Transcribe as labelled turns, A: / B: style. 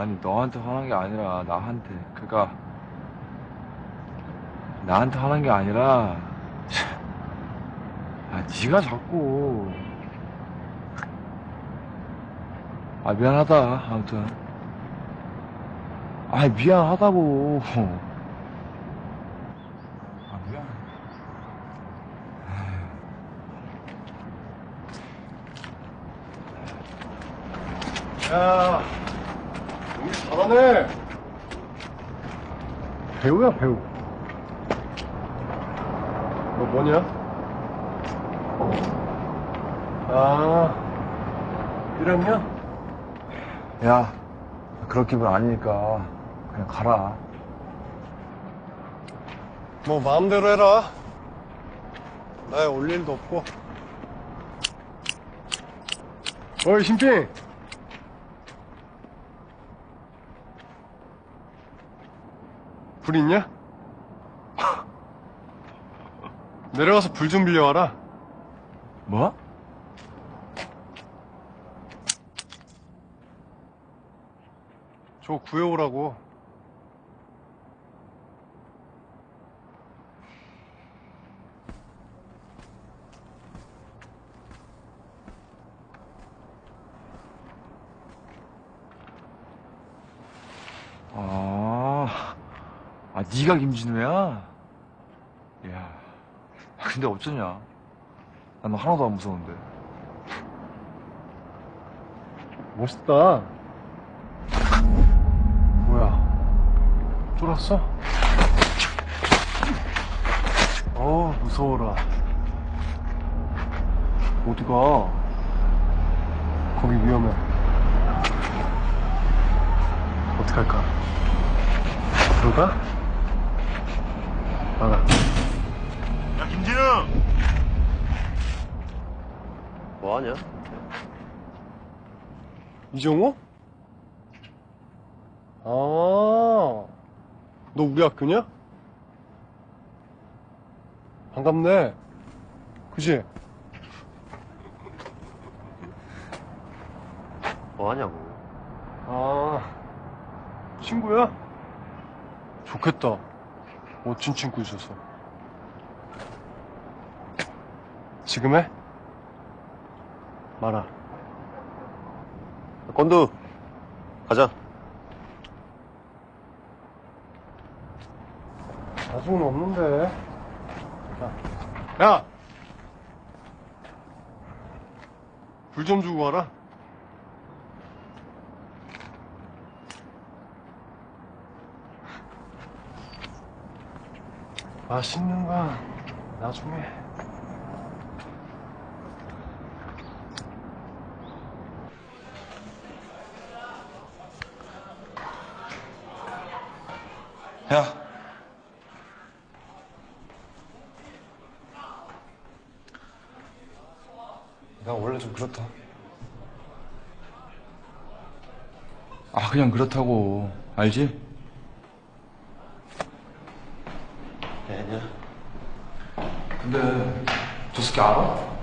A: 아니 너한테 화난 게 아니라 나한테. 그니까 나한테 화난 게 아니라 아 네가 자꾸. 아 미안하다. 아무튼. 아 미안하다고. 아 미안.
B: 야, 연기 잘하네. 배우야, 배우. 너 뭐냐? 아, 1학년?
A: 야 그럴 기분 아니니까 그냥 가라
B: 뭐, 마음대로 해라. 나에 올 일도 없고. 어이, 신핑! 불 있냐? 내려가서 불 좀 빌려와라.
A: 뭐?
B: 저거 구해오라고.
A: 아, 아 네가 김진우야? 야, 아, 근데 어쩌냐? 난 너 하나도 안 무서운데.
B: 멋있다. 뭐야? 쫄았어? 어 무서워라. 어디가? 거기 위험해. 어떡할까? 들어가? 나가.
C: 야 김진우 뭐하냐?
B: 이정호? 아, 너 우리 학교냐? 반갑네. 그지?
C: 뭐하냐고
B: 아, 친구야? 좋겠다. 멋진 친구 있어서. 지금 해? 말아.
C: 건두 가자
B: 나중은 없는데. 야! 야! 불 좀 주고 와라. 맛있는 건 나중에.
A: 야, 나 원래 좀 그렇다. 아, 그냥 그렇다고. 알지?
C: 애냐?
A: 근데, 저 새끼 알아?